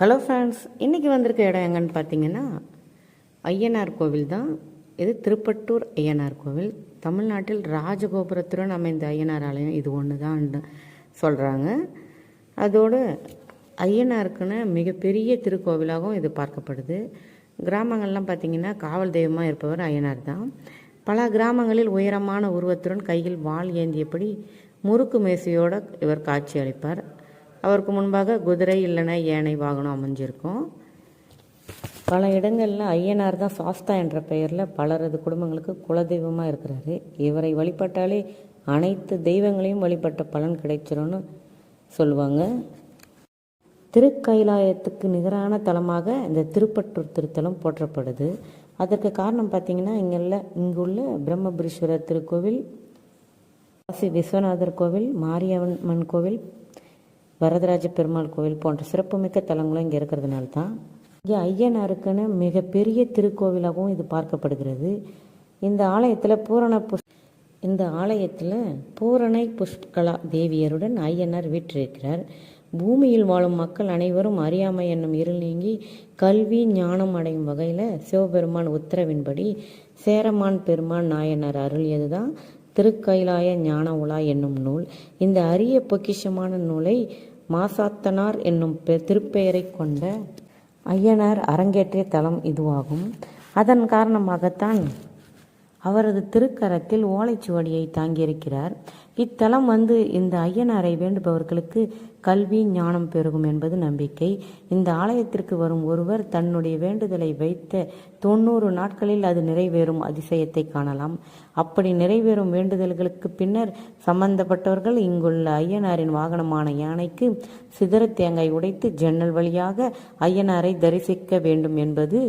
Hello friends இன்றைக்கி வந்திருக்க இடம் எங்கன்னு பார்த்தீங்கன்னா ஐயனார் கோவில் தான். இது திருப்பட்டூர் ஐயனார் கோவில். தமிழ்நாட்டில் ராஜகோபுரத்துடன் அமைந்த ஐயனார் ஆலயம் இது ஒன்று தான் சொல்கிறாங்க அதோடு ஐயனாருக்குன்னு மிகப்பெரிய திருக்கோவிலாகவும் இது பார்க்கப்படுது. கிராமங்கள்லாம் பார்த்தீங்கன்னா காவல் தெய்வமாக இருப்பவர் ஐயனார் தான். பல கிராமங்களில் உயரமான உருவத்துடன் கையில் வாள் ஏந்தியபடி முறுக்கு மேசையோடு இவர் காட்சி அளிப்பார். அவருக்கு முன்பாக குதிரை இல்லைனா யானை வாகனம் அமைஞ்சிருக்கும். பல இடங்களில் ஐயனார் தான் சாஸ்தா என்ற பெயரில் பலரது குடும்பங்களுக்கு குலதெய்வமாக இருக்கிறாரு. இவரை வழிபட்டாலே அனைத்து தெய்வங்களையும் வழிபட்ட பலன் கிடைச்சிரும்னு சொல்லுவாங்க. திருக்கைலாயத்துக்கு நிகரான தலமாக இந்த திருப்பட்டூர் திருத்தலம் போற்றப்படுது. அதற்கு காரணம் பார்த்தீங்கன்னா இங்குள்ள இங்குள்ள பிரம்மபுரீஸ்வரர் திருக்கோவில் காசி விஸ்வநாதர் கோவில் மாரியம்மன் கோவில் வரதராஜ பெருமாள் கோவில் போன்ற சிறப்புமிக்க தலங்களும் இங்கே இருக்கிறதுனால தான் இங்கே ஐயனாருக்குன்னு மிகப்பெரிய திருக்கோவிலாகவும் இது பார்க்கப்படுகிறது. இந்த ஆலயத்தில் பூரண புஷ் இந்த ஆலயத்தில் பூரணை புஷ்கலா தேவியருடன் ஐயனார் வீற்றிருக்கிறார். பூமியில் வாழும் மக்கள் அனைவரும் அறியாமை என்னும் இருள் நீங்கி கல்வி ஞானம் அடையும் வகையில் சிவபெருமான் உத்தரவின்படி சேரமான் பெருமான் நாயனார் அருளியது தான் திருக்கைலாய ஞான உலா என்னும் நூல். இந்த அரிய பொக்கிஷமான நூலை மாசாத்தனார் என்னும் பெ- திருப்பெயரை கொண்ட ஐயனார் அரங்கேற்றிய தலம் இதுவாகும். அதன் காரணமாகத்தான் அவரது திருக்கரத்தில் ஓலைச்சுவடியை தாங்கியிருக்கிறார். இத்தலம் வந்து இந்த ஐயனாரை வேண்டுபவர்களுக்கு கல்வி ஞானம் பெருகும் என்பது நம்பிக்கை. இந்த ஆலயத்திற்கு வரும் ஒருவர் தன்னுடைய வேண்டுதலை வைத்த தொண்ணூறு நாட்களில் அது நிறைவேறும் அதிசயத்தை காணலாம். அப்படி நிறைவேறும் வேண்டுதல்களுக்கு பின்னர் சம்பந்தப்பட்டவர்கள் இங்குள்ள ஐயனாரின் வாகனமான யானைக்கு சிதற தேங்காய் உடைத்து ஜன்னல் வழியாக ஐயனாரை தரிசிக்க வேண்டும் என்பது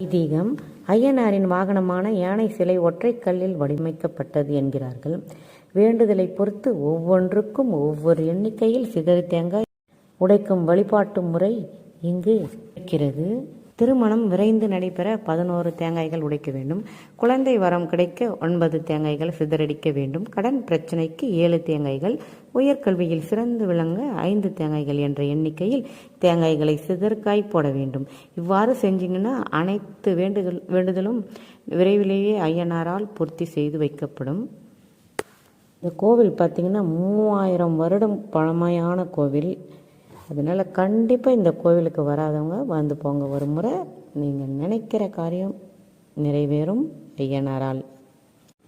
ஐதீகம் ஐயனாரின் வாகனமான யானை சிலை ஒற்றைக் கல்லில் வடிவமைக்கப்பட்டது என்கிறார்கள். வேண்டுதலை பொறுத்து ஒவ்வொன்றுக்கும் ஒவ்வொரு எண்ணிக்கையில் சிதறி தேங்காய் உடைக்கும் வழிபாட்டு முறை இங்கு இருக்கிறது. திருமணம் விரைந்து நடைபெற பதினோரு தேங்காய்கள் உடைக்க வேண்டும். குழந்தை வரம் கிடைக்க ஒன்பது தேங்காய்கள் சிதறடிக்க வேண்டும். கடன் பிரச்சனைக்கு ஏழு தேங்காய்கள். உயர்கல்வியில் சிறந்து விளங்க ஐந்து தேங்காய்கள் என்ற எண்ணிக்கையில் தேங்காய்களை சிதற்காய் போட வேண்டும். இவ்வாறு செஞ்சீங்கன்னா அனைத்து வேண்டுதல் வேண்டுதலும் விரைவிலேயே ஐயனாரால் பூர்த்தி செய்து வைக்கப்படும். இந்த கோவில் பார்த்திங்கன்னா மூவாயிரம் வருடம் பழமையான கோவில். அதனால் கண்டிப்பாக இந்த கோவிலுக்கு வராதவங்க வந்து போங்க. ஒரு முறை நீங்கள் நினைக்கிற காரியம் நிறைவேறும் ஐயனாரால்.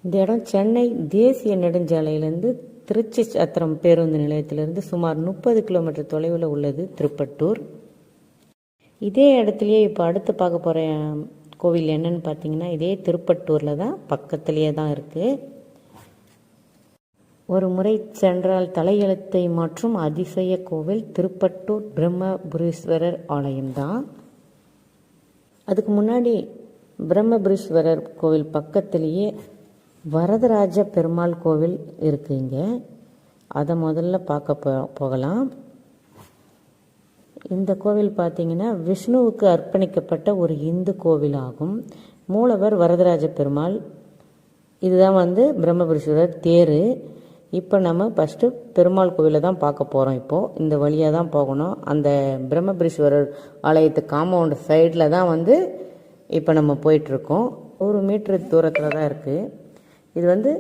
இந்த இடம் சென்னை தேசிய நெடுஞ்சாலையிலேருந்து திருச்சி சத்திரம் பேருந்து நிலையத்திலிருந்து சுமார் முப்பது கிலோமீட்டர் தொலைவில் உள்ளது திருப்பட்டூர். இதே இடத்துலையே இப்போ அடுத்து பார்க்க போகிற கோவில் என்னன்னு பார்த்தீங்கன்னா இதே திருப்பட்டூரில் தான் பக்கத்துலேயே தான் இருக்குது ஒரு முறை சென்றால் தலையெழுத்தை மாற்றும் அதிசய கோவில் திருப்பட்டூர் பிரம்மபுரீஸ்வரர் ஆலயம்தான். அதுக்கு முன்னாடி பிரம்மபுரீஸ்வரர் கோவில் பக்கத்திலேயே வரதராஜ பெருமாள் கோவில் இருக்கு இங்கே. அதை முதல்ல பார்க்க போ போகலாம். இந்த கோவில் பார்த்தீங்கன்னா விஷ்ணுவுக்கு அர்ப்பணிக்கப்பட்ட ஒரு இந்து கோவில் ஆகும் மூலவர் வரதராஜ பெருமாள். இதுதான் வந்து பிரம்மபுரீஸ்வரர் தேர். இப்போ நம்ம ஃபஸ்ட்டு பெருமாள் கோவிலை தான் பார்க்க போகிறோம் இப்போது இந்த வழியாக தான் போகணும். அந்த பிரம்மபுரீஸ்வரர் ஆலயத்து காம்பவுண்ட் சைடில் தான் வந்து இப்போ நம்ம போயிட்டுருக்கோம். ஒரு மீட்டர் தூரத்தில் தான் இருக்குது இது வந்து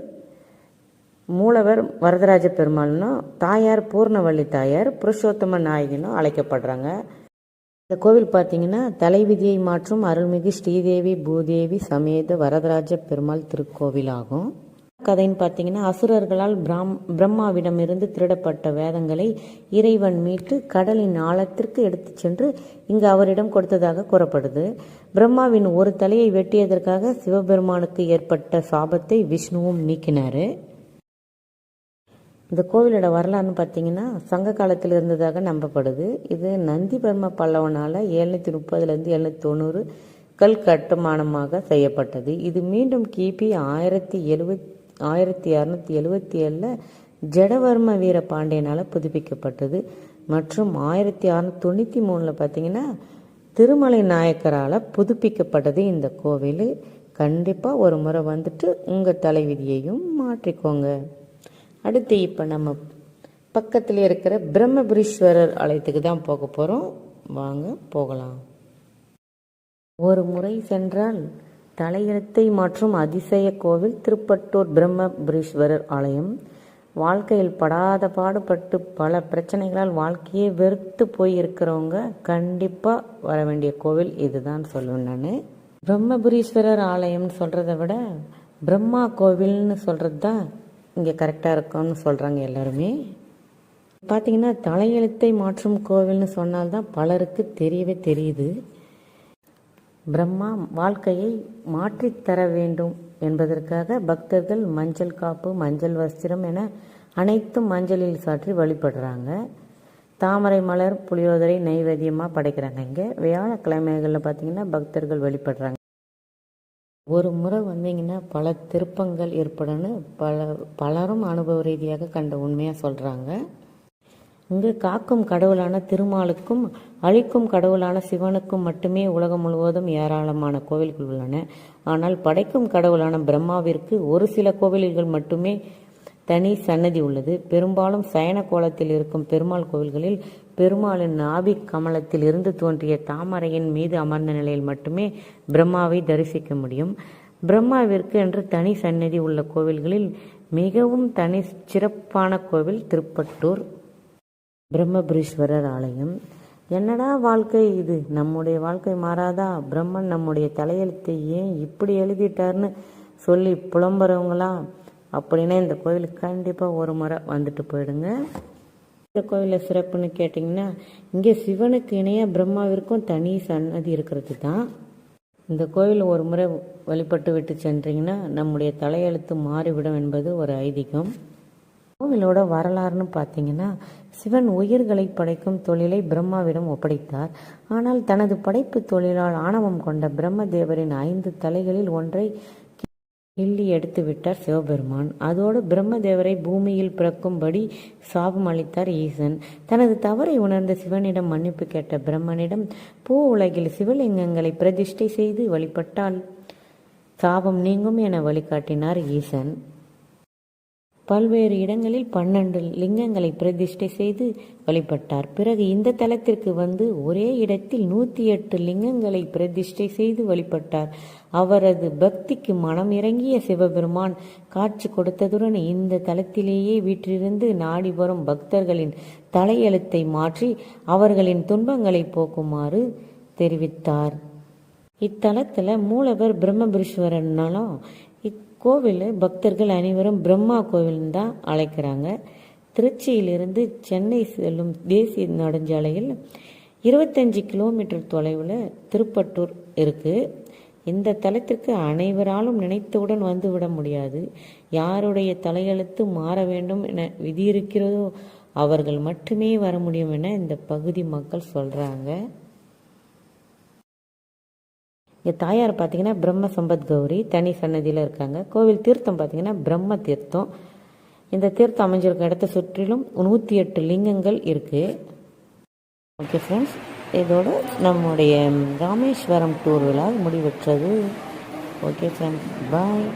மூலவர் வரதராஜ பெருமாள்னா தாயார் பூர்ணவள்ளி தாயார் புருஷோத்தம நாயகினும் அழைக்கப்படுறாங்க. இந்த கோவில் பார்த்தீங்கன்னா தலைவிதியை மாற்றும் அருள்மிகு ஸ்ரீதேவி பூதேவி சமேத வரதராஜ பெருமாள் திருக்கோவில் ஆகும் கதைன்னு பார்த்தீங்கன்னா அசுரர்களால் பிராம் பிரம்மாவிடமிருந்து திருடப்பட்ட வேதங்களை இறைவன் மீட்டு கடலின் ஆழத்திற்கு எடுத்து சென்று இங்கு அவரிடம் கொடுத்ததாக கூறப்படுது. பிரம்மாவின் ஒரு தலையை வெட்டியதற்காக சிவபெருமானுக்கு ஏற்பட்ட சாபத்தை விஷ்ணுவும் நீக்கினார். இந்த கோவிலோட வரலாறுன்னு பார்த்தீங்கன்னா சங்க காலத்தில் இருந்ததாக நம்பப்படுது. இது நந்திபர்ம பல்லவனால் எழுநூற்றி முப்பதுலேருந்து எழுநூற்றி தொண்ணூறு கல் கட்டுமானமாக செய்யப்பட்டது. இது மீண்டும் கிபி ஆயிரத்தி எழுபத்தி ஆயிரத்தி இரநூத்தி எழுவத்தி ஏழில் ஜடவர்ம வீர பாண்டியனால் புதுப்பிக்கப்பட்டது. மற்றும் ஆயிரத்தி அறுநூத்தி தொண்ணூற்றி மூணில் பார்த்தீங்கன்னா திருமலை நாயக்கரால் புதுப்பிக்கப்பட்டது இந்த கோவில். கண்டிப்பாக ஒரு முறை வந்துட்டு உங்கள் தலைவிதியையும் மாற்றிக்கோங்க. அடுத்து இப்போ நம்ம பக்கத்தில் இருக்கிற பிரம்மபுரீஸ்வரர் ஆலயத்துக்கு தான் போக போகிறோம் வாங்க போகலாம். ஒரு முறை சென்றால் தலையெழுத்தை மாற்றும் அதிசய கோவில் திருப்பட்டூர் பிரம்மபுரீஸ்வரர் ஆலயம். வாழ்க்கையில் படாத பாடுபட்டு பல பிரச்சனைகளால் வாழ்க்கையே வெறுத்து போய் இருக்கிறவங்க கண்டிப்பாக வர வேண்டிய கோவில் இதுதான் சொல்லுவேன் நான். பிரம்மபுரீஸ்வரர் ஆலயம்னு சொல்கிறத விட பிரம்மா கோவில்னு சொல்கிறது தான் இங்கே கரெக்டாக இருக்கும்னு சொல்கிறாங்க எல்லாருமே. பார்த்தீங்கன்னா தலையெழுத்தை மாற்றும் கோவில்னு சொன்னால்தான் பலருக்கு தெரியவே தெரியுது. பிரம்மா வாழ்க்கையை மாற்றித்தர வேண்டும் என்பதற்காக பக்தர்கள் மஞ்சள் காப்பு மஞ்சள் வஸ்திரம் என அனைத்தும் மஞ்சளில் சாற்றி வழிபடுறாங்க. தாமரை மலர் புளியோதரை நைவேத்தியமாக படைக்கிறாங்க. இங்கே வியாழக்கிழமைகளில் பார்த்தீங்கன்னா பக்தர்கள் வழிபடுறாங்க. ஒரு முறை வந்தீங்கன்னா பல திருப்பங்கள் ஏற்படும்னு பல பலரும் அனுபவ ரீதியாக கண்ட உண்மையாக சொல்கிறாங்க இங்கு காக்கும் கடவுளான திருமாலுக்கும் அழிக்கும் கடவுளான சிவனுக்கும் மட்டுமே உலகம் முழுவதும் ஏராளமான கோவில்கள் உள்ளன. ஆனால் படைக்கும் கடவுளான பிரம்மாவிற்கு ஒரு சில கோவில்கள் மட்டுமே தனி சன்னதி உள்ளது. பெரும்பாலும் சயன கோலத்தில் இருக்கும் பெருமாள் கோவில்களில் பெருமாளின் நாபி கமலத்தில் இருந்து தோன்றிய தாமரையின் மீது அமர்ந்த நிலையில் மட்டுமே பிரம்மாவை தரிசிக்க முடியும். பிரம்மாவிற்கு என்று தனி சன்னதி உள்ள கோவில்களில் மிகவும் தனி சிறப்பான கோவில் திருப்பட்டூர். பிரம்மபுரீஸ்வரர் ஆலயம். என்னடா வாழ்க்கை இது? நம்முடைய வாழ்க்கை மாறாதா? பிரம்மன் நம்முடைய தலையெழுத்தை ஏன் இப்படி எழுதிட்டார்னு சொல்லி புலம்புறவங்களா? அப்படின்னா இந்த கோவிலுக்கு கண்டிப்பாக ஒரு முறை வந்துட்டு போயிடுங்க. இந்த கோவிலில் சிறப்புன்னு கேட்டிங்கன்னா இங்கே சிவனுக்கு இணையாக பிரம்மாவிற்கும் தனி சன்னதி இருக்கிறது தான். இந்த கோவில் ஒரு முறை வழிபட்டு விட்டு சென்றீங்கன்னா நம்முடைய தலையெழுத்து மாறிவிடும் என்பது ஒரு ஐதீகம். கோவிலோட வரலாறுன்னு பார்த்தீங்கன்னா சிவன் உயிர்களை படைக்கும் தொழிலை பிரம்மாவிடம் ஒப்படைத்தார். ஆனால் தனது படைப்பு தொழிலால் ஆணவம் கொண்ட பிரம்ம தேவரின் ஐந்து தலைகளில் ஒன்றை கிள்ளி எடுத்து விட்டார் சிவபெருமான். அதோடு பிரம்மதேவரை பூமியில் பிறக்கும்படி சாபம் அளித்தார் ஈசன். தனது தவறை உணர்ந்த சிவனிடம் மன்னிப்பு கேட்ட பிரம்மனிடம் பூ உலகில் சிவலிங்கங்களை பிரதிஷ்டை செய்து வழிபட்டால் சாபம் நீங்கும் என வழிகாட்டினார் ஈசன். பல்வேறு இடங்களில் பன்னெண்டு லிங்கங்களை பிரதிஷ்டை செய்து வழிபட்டார். பிறகு இந்த தலத்திற்கு வந்து ஒரே இடத்தில் நூற்றி எட்டு லிங்கங்களை பிரதிஷ்டை செய்து வழிபட்டார். அவரது பக்திக்கு மனம் இறங்கிய சிவபெருமான் காட்சி கொடுத்ததுடன் இந்த தலத்திலேயே வீற்றிருந்து நாடி வரும் பக்தர்களின் தலையெழுத்தை மாற்றி அவர்களின் துன்பங்களை போக்குமாறு தெரிவித்தார். இத்தலத்தில் மூலவர் பிரம்மபுரீஸ்வரர்னாலும் கோவில் பக்தர்கள் அனைவரும் பிரம்மா கோவில்னு தான் அழைக்கிறாங்க. திருச்சியிலிருந்து சென்னை செல்லும் தேசிய நெடுஞ்சாலையில் இருபத்தஞ்சி கிலோமீட்டர் தொலைவில் திருப்பட்டூர் இருக்குது இந்த தலத்திற்கு அனைவராலும் நினைத்தவுடன் வந்துவிட முடியாது. யாருடைய தலையெழுத்து மாற வேண்டும் என விதி இருக்கிறதோ அவர்கள் மட்டுமே வர முடியும் என இந்த பகுதி மக்கள் சொல்கிறாங்க இங்கே தாயார் பார்த்தீங்கன்னா பிரம்ம சம்பத் கௌரி தனி சன்னதியில் இருக்காங்க. கோவில் தீர்த்தம் பார்த்தீங்கன்னா பிரம்ம தீர்த்தம். இந்த தீர்த்தம் அமைஞ்சிருக்க இடத்த சுற்றிலும் நூற்றி எட்டு லிங்கங்கள் இருக்குது ஓகே ஃப்ரெண்ட்ஸ் இதோட நம்முடைய ராமேஸ்வரம் டூர் விழா முடிவெற்றது. Okay friends bye